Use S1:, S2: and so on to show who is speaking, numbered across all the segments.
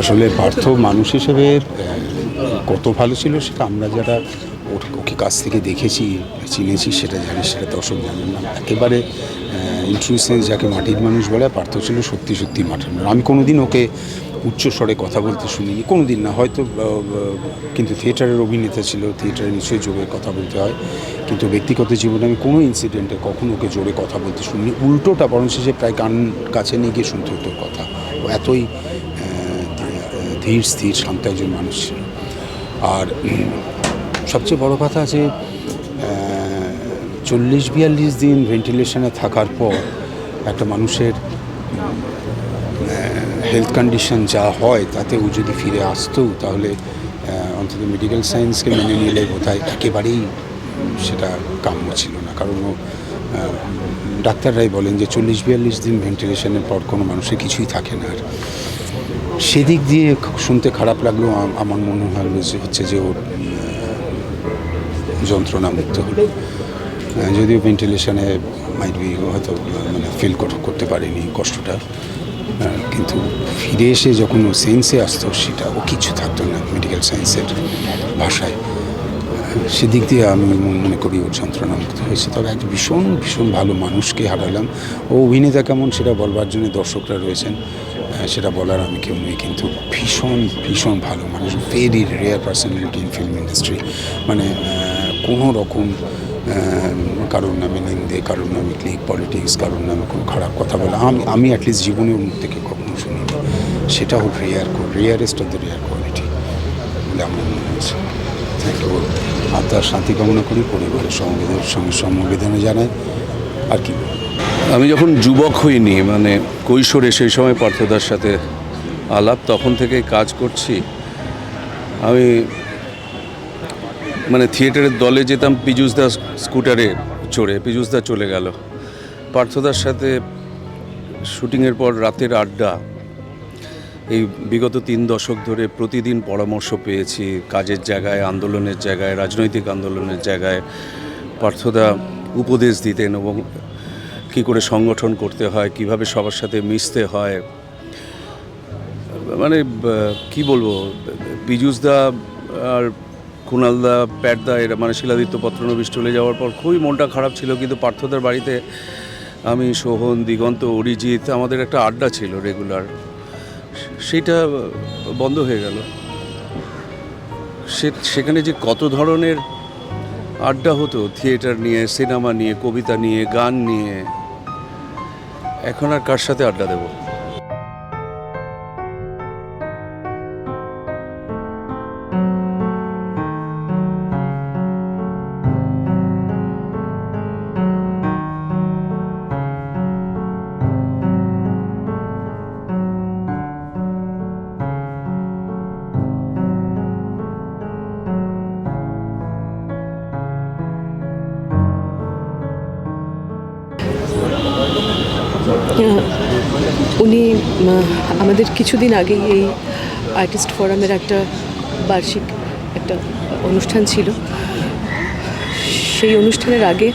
S1: আসলে পার্থ মানুষ হিসেবে কত ভালো ছিল সেটা আমরা যারা ওর, ওকে কাছ থেকে দেখেছি, চিনেছি সেটা জানি, সেটা দর্শক জানেন না। একেবারে ইন্ট্রুসেন্স যাকে মাটির মানুষ বলে পার্থ ছিল সত্যি সত্যি মাটির মানুষ। আমি কোনোদিন ওকে উচ্চ স্বরে কথা বলতে শুনিনি কোনো দিন না। হয়তো কিন্তু থিয়েটারের অভিনেতা ছিল, থিয়েটারে নিশ্চয়ই জোরে কথা বলতে হয়। কিন্তু ব্যক্তিগত জীবনে আমি কোনো ইনসিডেন্টে কখনো ওকে জোরে কথা বলতে শুনিনি। উল্টোটা বরঞ্চ যে প্রায় কান কাছে নিয়ে গিয়ে শুনতে হতো কথা। ও এতই ধীর, স্থির, শান্ত একজন মানুষ ছিল। আর সবচেয়ে বড় কথা যে চল্লিশ, বিয়াল্লিশ দিন ভেন্টিলেশনে থাকার পর একটা মানুষের হেলথ কন্ডিশন যা হয় তাতে ও যদি ফিরে আসতো, তাহলে অন্তত মেডিকেল সায়েন্সকে মেনে নিলে বোধহয় একেবারেই সেটা কাম্য ছিল না। কারণ ও ডাক্তাররাই বলেন যে চল্লিশ, বিয়াল্লিশ দিন ভেন্টিলেশনের পর কোনো মানুষের কিছুই থাকে না আর। সেদিক দিয়ে শুনতে খারাপ লাগলেও আম- আমার মনে হয় হচ্ছে যে ওর যন্ত্রণা মুক্ত হলো। যদিও ভেন্টিলেশনে মাইট বি হয়তো মানে ফিল করতে পারেনি কষ্টটা কিন্তু ফিরে এসে যখন ও সেন্সে আসতো সেটা, ও কিছু থাকতো না মেডিকেল সায়েন্সের ভাষায়। সেদিক দিয়ে আমি মনে- করি ওর যন্ত্রণা মুক্ত হয়েছে। তবে একটা ভীষণ ভীষণ ভালো মানুষকে হারালাম। ও অভিনেতা কেমন সেটা বলবার জন্য দর্শকরা রয়েছেন। সেটা বলার আমি কেউ নেই, কিন্তু ভীষণ ভীষণ ভালো মানুষ very rare personality in film industry মানে কোনো রকম কারোর নামে নিন্দে কারোর নামে ক্লিক পলিটিক্স কারোর নামে কোনো খারাপ কথা বলা, আমি আমি অ্যাটলিস্ট জীবনে ওর মুখ থেকে কখনো শুনিনি। সেটা ওর rare rarest of the rare quality বলে আমার মনে হচ্ছে থ্যাংক ইউ আত্মার শান্তি কামনা করি, পরিবারের সমবেদনের সঙ্গে সমবেদনা জানাই। আর কি?
S2: আমি যখন যুবক হইনি মানে কৈশোরে সেই সময় পার্থদার সাথে আলাপ, তখন থেকে কাজ করছি। আমি মানে থিয়েটারের দলে যেতাম পীযুষদা স্কুটারে চড়ে পীযুষদা চলে গেল। পার্থদার সাথে শুটিংয়ের পর রাতের আড্ডা, এই বিগত তিন দশক ধরে প্রতিদিন পরামর্শ পেয়েছি, কাজের জায়গায়, আন্দোলনের জায়গায়, রাজনৈতিক আন্দোলনের জায়গায়। পার্থদা উপদেশ দিতেন এবং কী করে সংগঠন করতে হয়, কীভাবে সবার সাথে মিশতে হয়? মানে কি বলব? পীযুষদা আর কুণালদা প্যাটদা এরা মানে শিলাদিত্য পত্রনবিশ চলে যাওয়ার পর খুবই মনটা খারাপ ছিল, কিন্তু পার্থদার বাড়িতে আমি, সোহন, দিগন্ত, অরিজিৎ, আমাদের একটা আড্ডা ছিল রেগুলার সেটা বন্ধ হয়ে গেল। সে, সেখানে যে কত ধরনের আড্ডা হতো, থিয়েটার নিয়ে, সিনেমা নিয়ে, কবিতা নিয়ে, গান নিয়ে এখন আর কার সাথে আড্ডা দেবো?
S3: আমাদের কিছুদিন আগেই এই আর্টিস্ট ফোরামের একটা বার্ষিক একটা অনুষ্ঠান ছিল। সেই অনুষ্ঠানের আগে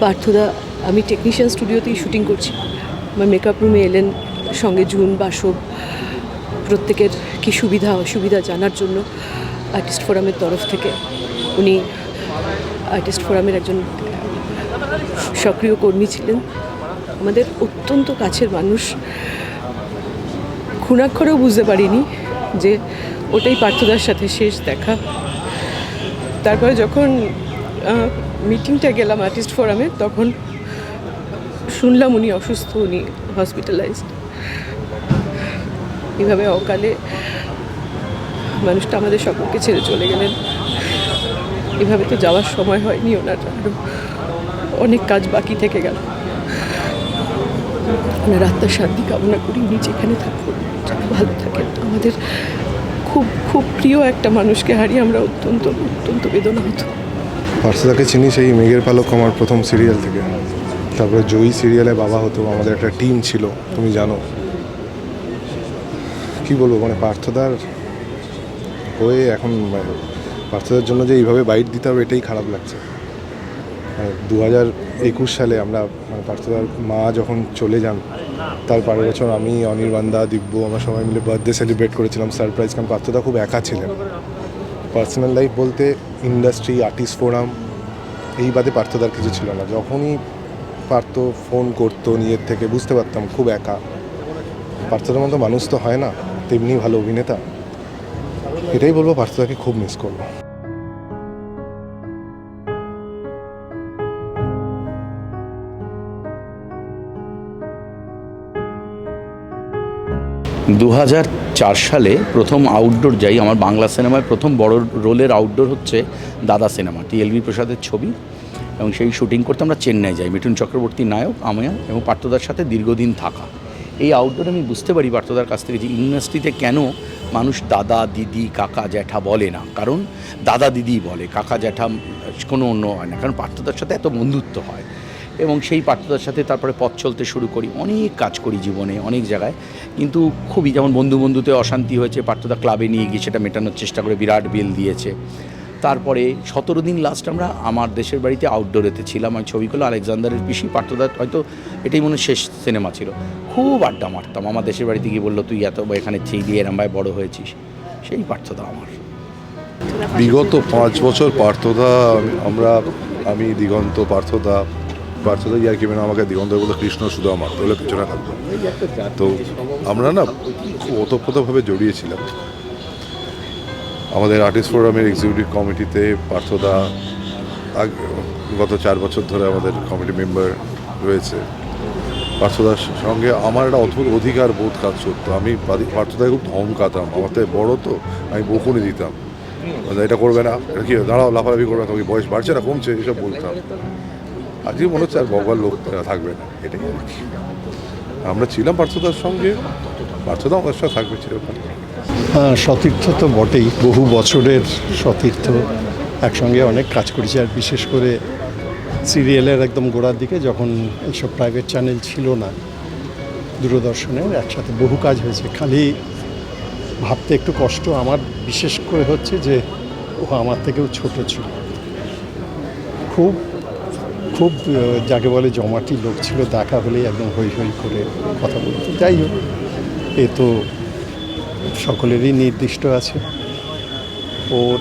S3: পার্থদা, আমি টেকনিশিয়ান স্টুডিওতেই শুটিং করছি। আমার মেকআপ রুমে এলেন, সঙ্গে জুন, বাসব, প্রত্যেকের কি সুবিধা, অসুবিধা জানার জন্য আর্টিস্ট ফোরামের তরফ থেকে উনি আর্টিস্ট ফোরামের একজন সক্রিয় কর্মী ছিলেন। আমাদের অত্যন্ত কাছের মানুষ। খুনাক্ষরেও বুঝতে পারিনি যে ওটাই পার্থদার সাথে শেষ দেখা। তারপরে যখন মিটিংটা গেলাম আর্টিস্ট ফোরামে তখন শুনলাম উনি অসুস্থ, উনি হসপিটালাইজড এইভাবে অকালে মানুষটা আমাদের সকলকে ছেড়ে চলে গেলেন। এভাবে তো যাওয়ার সময় হয়নি ওনার আরও অনেক কাজ বাকি থেকে গেল। ওনার আত্মার শান্তি কামনা করি, উনি যেখানে থাকুন ভালো থাকেন আমাদের খুব খুব প্রিয় একটা মানুষকে হারিয়ে আমরা অত্যন্ত অত্যন্ত বেদনা হতো
S4: পার্সদাকে চিনি, সেই মেঘের পালক আমার প্রথম সিরিয়াল থেকে। তারপরে জয়ী সিরিয়ালে বাবা হতো, আমাদের একটা টিম ছিল, তুমি জানো। কি বলব মানে পার্থদার হয়ে এখন মানে পার্থদার জন্য যে এইভাবে বাইট দিতে হবে, এটাই খারাপ লাগছে। দু হাজার একুশ সালে আমরা মানে পার্থদার মা যখন চলে যান, তার পরের বছর আমি অনির্বাণদা দিব্য, আমরা সবাই মিলে বার্থডে সেলিব্রেট করেছিলাম সারপ্রাইজ কারণ পার্থদা খুব একা ছিলেন। পার্সোনাল লাইফ বলতে ইন্ডাস্ট্রি আর্টিস্ট ফোরাম এই বাদে পার্থদার কিছু ছিল না। যখনই পার্থ ফোন করতো নিজের থেকে, বুঝতে পারতাম খুব একা। পার্থদার মতো মানুষ তো হয় না, তেমনি ভালো অভিনেতা। এটাই বলব পার্থদাকে খুব মিস করব।
S5: দু সালে প্রথম আউটডোর যাই, আমার বাংলা সিনেমায় প্রথম বড় রোলের আউটডোর হচ্ছে দাদা সিনেমা টিএলভি প্রসাদের ছবি। এবং সেই শুটিং করতে আমরা চেন্নাই যাই, মিঠুন চক্রবর্তী নায়ক আমি এবং পার্থদার সাথে দীর্ঘদিন থাকা। এই আউটডোরে আমি বুঝতে পারি পার্থদার কাছ থেকে যে ইন্ডাস্ট্রিতে কেন মানুষ দাদা, দিদি, কাকা, জ্যাঠা বলে না। কারণ দাদা দিদি বলে, কাকা, জ্যাঠা কোনো অন্য হয় না। কারণ পার্থদার সাথে এত বন্ধুত্ব হয়। এবং সেই পার্থদার সাথে তারপরে পথ চলতে শুরু করি। অনেক কাজ করি জীবনে, অনেক জায়গায়। কিন্তু খুবই যেমন বন্ধু বন্ধুতে অশান্তি হয়েছে পার্থদা ক্লাবে নিয়ে গিয়ে সেটা মেটানোর চেষ্টা করে বিরাট বিল দিয়েছে। তারপরে সতেরো দিন লাস্ট আমরা আমার দেশের বাড়িতে আউটডোরেতে ছিলাম। আমি ছবিগুলো আলেকজান্ডারের পিসি পার্থদার হয়তো এটাই মনে শেষ সিনেমা ছিল। খুব আড্ডা মারতাম। আমার দেশের বাড়িতে গিয়ে বলল, তুই এত এখানে ছেই দিয়ে এরম ভাই বড় হয়েছিস। সেই পার্থদা আমার।
S6: বিগত পাঁচ বছর পার্থদা আমরা আমি দিগন্ত পার্থদা পার্থদা ইয়ার কি মানে আমাকে দিগন্ত বলে কৃষ্ণ আমার, বলে পিছনে থাকতো তো আমরা না খুব ওতপ্রোতভাবে জড়িয়েছিলাম। আমাদের আর্টিস্ট ফোরামের এক্সিকিউটিভ কমিটিতে পার্থদা গত চার বছর ধরে আমাদের কমিটি মেম্বার রয়েছে। পার্থদার সঙ্গে আমার একটা অদ্ভুত অধিকার বোধ কাজ করতো। আমি পার্থদায় খুব ধমকাতাম আমার থেকে বড় তো, আমি বকুনি দিতাম। এটা করবে না। এটা কি, দাঁড়াও, লাফালাফি করবে না বয়স বাড়ছে না, কমছে, এসব বলতাম। আজকে মনে হচ্ছে আর বকবার লোক থাকবে না, এটাই আমরা ছিলাম পার্থদার সঙ্গে, পার্থদা আমাদের সাথে থাকবে চিরকাল
S7: হ্যাঁ সতীর্থ তো বটেই, বহু বছরের সতীর্থ, একসঙ্গে অনেক কাজ করেছি, আর বিশেষ করে সিরিয়ালের একদম গোড়ার দিকে যখন এইসব প্রাইভেট চ্যানেল ছিল না, দূরদর্শনের একসাথে বহু কাজ হয়েছে। খালি ভাবতে একটু কষ্ট, আমার বিশেষ করে হচ্ছে যে ও আমার থেকেও ছোট ছিল। খুব খুব যাকে বলে জমাটি লোক ছিল দেখা হলেই একদম হই হই করে কথা বলতো। যাই হোক, এ তো সকলেরই নির্দিষ্ট আছে। ওর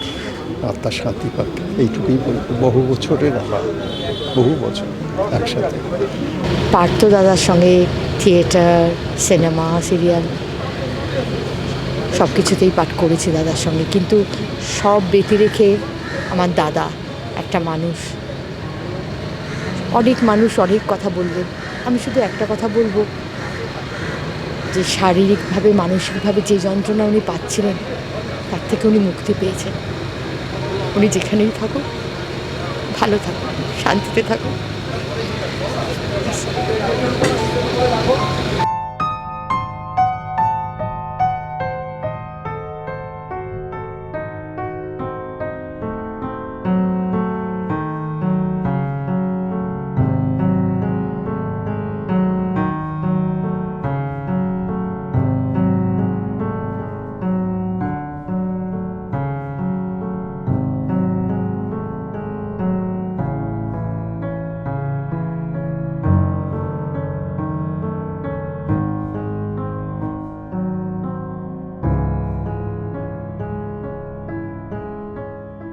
S7: আত্মার শান্তি পাক এইটুকুই বলব। বহু বছরের আবার বহু বছর একসাথে।
S8: পার্থ দাদার সঙ্গে থিয়েটার, সিনেমা, সিরিয়াল সব কিছুতেই পাঠ করেছি দাদার সঙ্গে। কিন্তু সব ব্যতি রেখে আমার দাদা একটা মানুষ। অনেক মানুষ অনেক কথা বলবে। আমি শুধু একটা কথা বলব, যে শারীরিকভাবে, মানসিকভাবে যে যন্ত্রণা উনি পাচ্ছিলেন, তার থেকে উনি মুক্তি পেয়েছেন। উনি যেখানেই থাকুক, ভালো থাকুক, শান্তিতে থাকুক।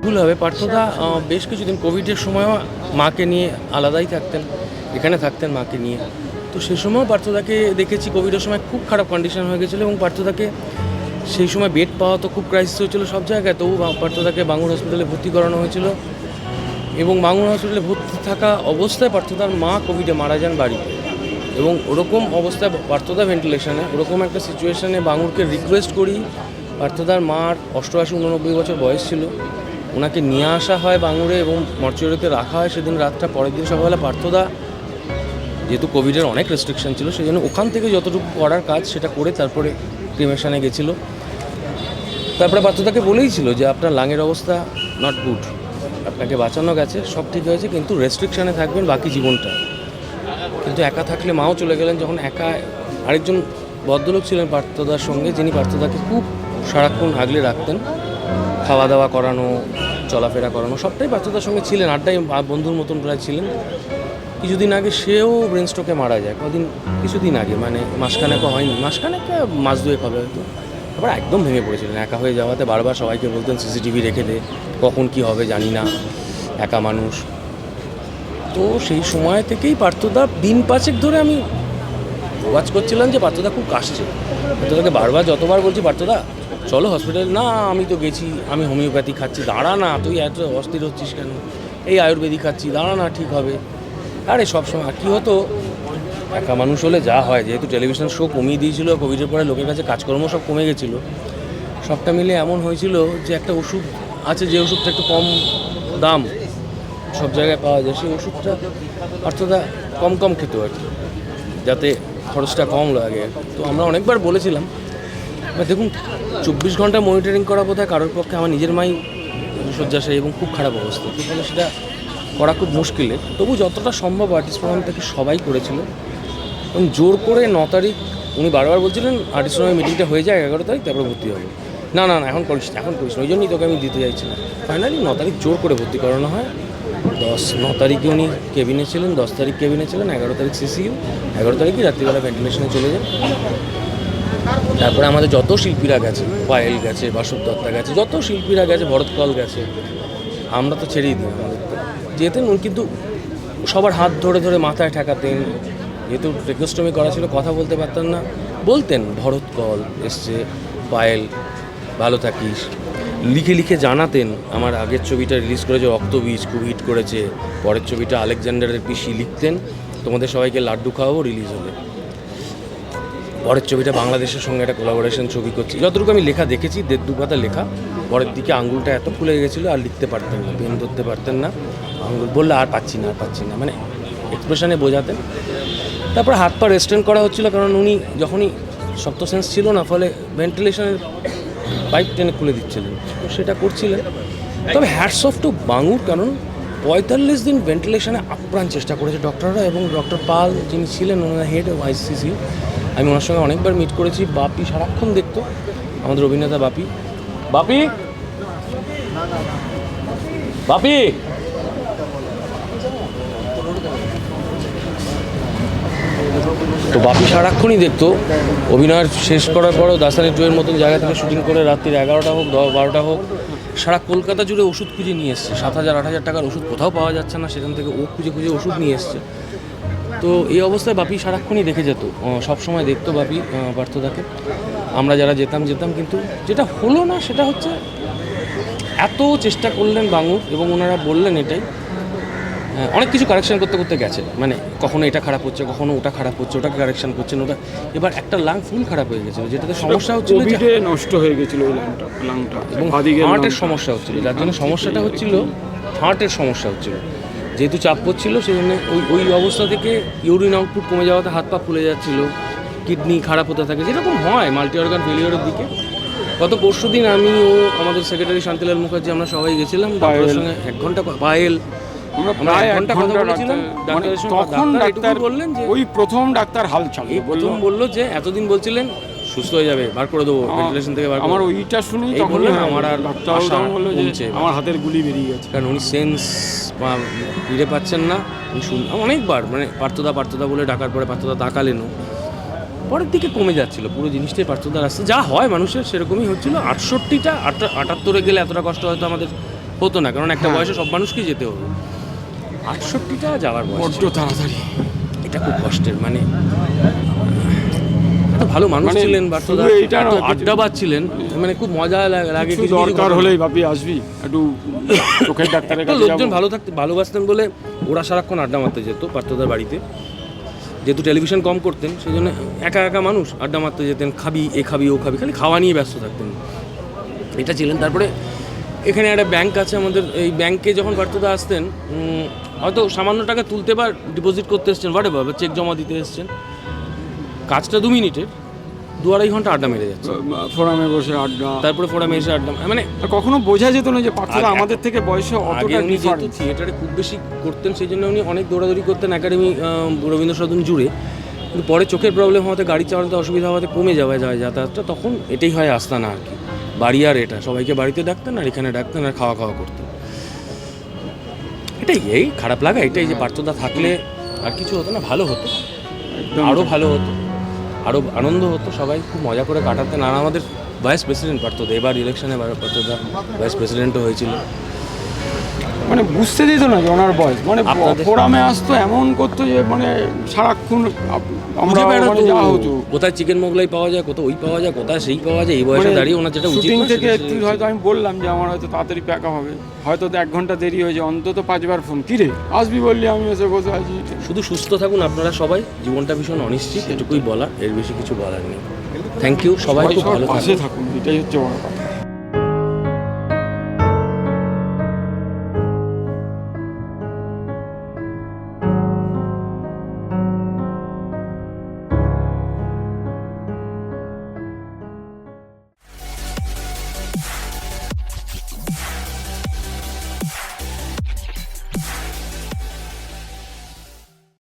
S9: ভুল হবে। পার্থদা বেশ কিছুদিন কোভিডের সময়ও মাকে নিয়ে আলাদাই থাকতেন, এখানে থাকতেন মাকে নিয়ে। তো সেই সময়ও পার্থদাকে দেখেছি কোভিডের সময় খুব খারাপ কন্ডিশন হয়ে গেছিল এবং পার্থদাকে সেই সময় বেড পাওয়া তো খুব ক্রাইসিস হয়েছিল সব জায়গায়। তবু পার্থদাকে বাঙুর হসপিটালে ভর্তি করানো হয়েছিল এবং বাঙুর হসপিটালে ভর্তি থাকা অবস্থায় পার্থদার মা কোভিডে মারা যান বাড়িতে। এবং ওরকম অবস্থায় পার্থদা ভেন্টিলেশনে ওরকম একটা সিচুয়েশানে বাঙুরকে রিকোয়েস্ট করি, পার্থদার মার অষ্টআশি উননব্বই বছর বয়স ছিল। ওনাকে নিয়ে আসা হয় বাঙুরে এবং মর্চুরিতে রাখা হয়। সেদিন রাতটা, পরের দিন সকালবেলা পার্থদা, যেহেতু কোভিডের অনেক রেস্ট্রিকশন ছিল, সেই জন্য ওখান থেকে যতটুকু করার কাজ সেটা করে তারপরে ক্রিমেশনে গেছিল। তারপরে পার্থদাকে বলেই ছিল যে, আপনার লাঙের অবস্থা নট গুড আপনাকে বাঁচানো গেছে, সব ঠিক হয়েছে, কিন্তু রেস্ট্রিকশানে থাকবেন বাকি জীবনটা। কিন্তু একা থাকলে মাও চলে গেলেন। যখন একা আরেকজন ভদ্রলোক ছিলেন পার্থদার সঙ্গে, যিনি পার্থদাকে খুব সারাক্ষণ আগলে রাখতেন খাওয়া দাওয়া করানো, চলাফেরা করানো, সবটাই পার্থদার সঙ্গে ছিলেন আড্ডাই বন্ধুর মতন প্রায় ছিলেন। কিছুদিন আগে সেও ব্রেন স্ট্রোকে মারা যায়, কদিন, কিছুদিন আগে মানে মাসখানেকও হয়নি। মাসখানেক মাস দুয়েক হবে হয়তো। তারপর একদম ভেঙে পড়েছিলেন, একা হয়ে যাওয়াতে বারবার সবাইকে বলতেন, সিসিটিভি রেখে দে, কখন কি হবে জানি না, একা মানুষ। তো সেই সময় থেকেই পার্থদা দিন পাঁচেক ধরে আমি ওয়াচ করছিলাম যে পার্থদা খুব কাশছে। পার্থদাকে বারবার যতবার বলছি, পার্থদা চলো হসপিটাল না, আমি তো গেছি, আমি হোমিওপ্যাথি খাচ্ছি। দাঁড়া না, তুই এত অস্থির হচ্ছিস কেন? এই আয়ুর্বেদিক খাচ্ছি, দাঁড়া না, ঠিক হবে। আরে, সবসময় কী হতো? একা মানুষ হলে যা হয়, যেহেতু টেলিভিশন শো কমিয়ে দিয়েছিল কোভিডের পরে লোকের কাছে কাজকর্ম সব কমে গেছিল। সবটা মিলে এমন হয়েছিল যে একটা ওষুধ আছে, যে ওষুধটা একটু কম দাম, সব জায়গায় পাওয়া যায়, সেই ওষুধটা অর্থটা কম কম খেতে আর কি যাতে খরচটা কম লাগে। তো আমরা অনেকবার বলেছিলাম দেখুন, চব্বিশ ঘণ্টা মনিটরিং করা বোধহয় কারোর পক্ষে আমার নিজের মাই শয্যাশায়ী এবং খুব খারাপ অবস্থা। ফলে সেটা করা খুব মুশকিলে। তবু যতটা সম্ভব আর্টিস্ট ফোরাম থেকে সবাই করেছিল। এবং জোর করে ন তারিখ উনি বারবার বলছিলেন আর্টিস্ট ফোরামের মিটিংটা হয়ে যায়, এগারো তারিখ তারপরে ভর্তি হবে। না না না, এখন করিস না, এখন করিস না, ওই জন্যই তোকে আমি দিতে চাইছি না। ফাইনালি ন তারিখ জোর করে ভর্তি করানো হয়। দশ, ন তারিখে উনি কেবিনে ছিলেন, দশ তারিখ কেবিনে ছিলেন, এগারো তারিখ সিসিইউ এগারো তারিখে রাত্রিবেলা ভেন্টিলেশনে চলে যান। তারপরে আমাদের যত শিল্পীরা গেছে, পায়েল গেছে, বাসব দত্তা গেছে, যত শিল্পীরা গেছে ভরত কল গেছে, আমরা তো ছেড়েই দিই আমাদের যেতেন কিন্তু সবার হাত ধরে ধরে মাথায় ঠেকাতেন। যেহেতু রেকোস্টমি করা ছিল, কথা বলতে পারতেন না। বলতেন ভরত কল এসছে, পায়েল, ভালো থাকিস। লিখে লিখে জানাতেন, আমার আগের ছবিটা রিলিজ করেছে রক্তবীজ খুব হিট করেছে। পরের ছবিটা আলেকজান্ডারের পিসি লিখতেন, তোমাদের সবাইকে লাড্ডু খাওয়াবো, রিলিজ হলে। পরের ছবিটা বাংলাদেশের সঙ্গে একটা কোলাবোরেশন ছবি করছি। যতটুকু আমি লেখা দেখেছি, দেড় দু পাতা লেখা, পরের দিকে আঙুলটা এত ফুলে গেছিল আর লিখতে পারতেন না, পেন ধরতে পারতেন না। আঙুল বললে আর পাচ্ছি না, আর পাচ্ছি না মানে এক্সপ্রেশনে বোঝাতেন। তারপর হাত পা রেস্টেন্ট করা হচ্ছিল, কারণ উনি যখনই সপ্ত সেন্স ছিল না, ফলে ভেন্টিলেশনের পাইপ টেনে খুলে দিচ্ছিলেন। তো সেটা করছিলেন। তবে হ্যাটস অফ টু বাঙুর, কারণ পঁয়তাল্লিশ দিন ভেন্টিলেশনে আপ্রাণ চেষ্টা করেছে ডক্টররা এবং ডক্টর পাল যিনি ছিলেন, ওনার হেড অফ আইসিসি আমি ওনার সঙ্গে অনেকবার মিট করেছি, বাপি সারাক্ষণ দেখতো, আমাদের অভিনেতা বাপি। বাপি! বাপি! তো বাপি সারাক্ষণই দেখতো অভিনয় শেষ করার পরও দাসানি টুয়ের মতন জায়গা থেকে শুটিং করে রাত্রির এগারোটা হোক, দশ বারোটা হোক, সারা কলকাতা জুড়ে ওষুধ খুঁজে নিয়ে এসছে। সাত হাজার, আট হাজার টাকার ওষুধ কোথাও পাওয়া যাচ্ছে না, সেখান থেকে ও খুঁজে খুঁজে ওষুধ নিয়ে এসছে। তো এই অবস্থায় বাপি সারাক্ষণই দেখে যেত। সব সময় দেখতো বাপি পার্থদাকে। আমরা যারা যেতাম যেতাম কিন্তু যেটা হলো না সেটা হচ্ছে এত চেষ্টা করলেন বাঙুর এবং ওনারা বললেন এটাই। হ্যাঁ, অনেক কিছু কারেকশন করতে করতে গেছে। মানে কখনো এটা খারাপ হচ্ছে কখনো ওটা খারাপ হচ্ছে ওটাকে কারেকশন করছেন ওটা এবার একটা লাং ফুল খারাপ হয়ে গেছিল যেটাতে সমস্যা হচ্ছিল
S10: নষ্ট হয়ে গেছিল ওই লাংটা লাংটা
S9: এবং হার্টের সমস্যা হচ্ছিল যার জন্য সমস্যাটা হচ্ছিল হার্টের সমস্যা হচ্ছিল। যেহেতু চাপ পড়ছিল সেই জন্য ওই ওই অবস্থা থেকে ইউরিন আউটপুট কমে যাওয়াতে হাত পা ফুলে যাচ্ছিল কিডনি খারাপ হতে থাকে যেরকম হয় মাল্টি অর্গান ফেলিওরের দিকে। গত পরশু দিন আমি ও আমাদের সেক্রেটারি শান্তিলাল মুখার্জি আমরা সবাই গেছিলাম ডাক্তারের সঙ্গে এক ঘণ্টা পায়েল।
S10: আমরা
S9: আমরা এক
S10: এক
S9: ঘণ্টা কথা বলেছিলাম
S10: ডাক্তার- মানে
S9: ডাক্তারের সঙ্গে
S10: তখন
S9: ডাক্তার বললেন যে
S10: ওই প্রথম ডাক্তার হাল চালিয়ে
S9: প্রথম বলল যে এতদিন বলছিলেন সুস্থ হয়ে যাবে বার করে দেবো ভেন্টিলেশন থেকে বার
S10: আমার ওইটা
S9: এই
S10: তখন
S9: আমার আর আশা কমছে।
S10: আমার হাতের গুলি বেরিয়ে গেছে।
S9: কারণ উনি সেন্স ফিরে পাচ্ছেন না উনি শুন অনেকবার মানে পার্থদা পার্থদা বলে ডাকার পরে পার্থদা তাকালেনও। পরের দিকে কমে যাচ্ছিল পুরো জিনিসটাই পার্থদার আসছে। যা হয় মানুষের সেরকমই হচ্ছিল আটষট্টিটা আটা- আটাত্তরে গেলে এতটা কষ্ট হয়তো আমাদের হতো না কারণ একটা বয়সে সব মানুষকেই যেতে হবে। আটষট্টিটা যাওয়ার বয়স
S10: বড্ড তাড়াতাড়ি।
S9: এটা খুব কষ্টের মানে এত ভালো মানুষ
S10: মানে
S9: ছিলেন বার্তদা এত ছিলেন। মানে খুব মজা লাগে
S10: কিছু দরকার। হলেই ভাবি আসবি একটু চোখের ডাক্তারের কাছে
S9: লোকজন ভালো থাকতে ভালোবাসতেন বলে ওরা সারাক্ষণ আড্ডা মারতে যেত পার্থদার বাড়িতে। যেহেতু টেলিভিশন কম করতেন সেই জন্য একা একা মানুষ আড্ডা মারতে যেতেন খাবি এ খাবি ও খাবি খালি খাওয়া নিয়ে ব্যস্ত থাকতেন। এটা ছিলেন। তারপরে এখানে একটা ব্যাংক আছে আমাদের এই ব্যাংকে যখন পার্থদা আসতেন উম, হয়তো সামান্য টাকা তুলতে বা ডিপোজিট করতে এসছেন বাটে বাবা চেক জমা দিতে এসছেন। কাজটা দু মিনিটের দু আড়াই ঘণ্টা আড্ডা মেরে যাচ্ছে।
S10: ফোরামে বসে আড্ডা।
S9: তারপরে ফোরামে এসে আড্ডা মানে
S10: কখনো বোঝা যেত না যে পার্থরা আমাদের থেকে বয়সে অতটা
S9: উনি যেহেতু থিয়েটারে খুব বেশি করতেন সেই জন্য উনি অনেক দৌড়াদৌড়ি করতেন একাডেমি রবীন্দ্র সদন জুড়ে। কিন্তু পরে চোখের প্রবলেম হওয়াতে গাড়ি চালাতে অসুবিধা হওয়াতে কমে যাওয়া যায় যাতায়াতটা তখন এটাই হয় আস্তানা আর কি। বাড়ি আর এটা সবাইকে বাড়িতে ডাকতেন আর এখানে ডাকতেন আর খাওয়া খাওয়া করতেন। এটাই এই খারাপ লাগা এটাই যে পার্থদা থাকলে আর কিছু হতো না ভালো হতো। আরও ভালো হতো। আরও আনন্দ হতো সবাই খুব মজা করে কাটাতেন। আর আমাদের ভাইস প্রেসিডেন্ট পার্থদা এবার ইলেকশনে পার্থদা ভাইস প্রেসিডেন্টও হয়েছিল।
S10: মানে বুঝতে দিত না যে ওনার বয়স। মানে ফোরামে আসতো এমন করতো যে মানে সারাক্ষণ আমরা মানে যা হতো।
S9: কোথায় চিকেন মোগলাই পাওয়া যায় কোথায় ওই পাওয়া যায় কোথায় সেই পাওয়া যায় এই বয়সে দাঁড়িয়ে ওনার যেটা উচিত
S10: শুটিং
S9: না,
S10: মানে থেকে তুই হয়তো আমি বললাম যে আমার হয়তো তাড়াতাড়ি প্যাক হবে। হয়তো তো এক ঘণ্টা দেরি হয়েছে অন্তত পাঁচবার ফোন কিরে আসবি বললি আমি এসে বসে আছি।
S9: শুধু সুস্থ থাকুন আপনারা সবাই জীবনটা ভীষণ অনিশ্চিত এটুকুই বলা এর বেশি কিছু বলার নেই। থ্যাংক ইউ সবাই খুব ভালো
S10: থাকুন এটাই হচ্ছে বড় কথা।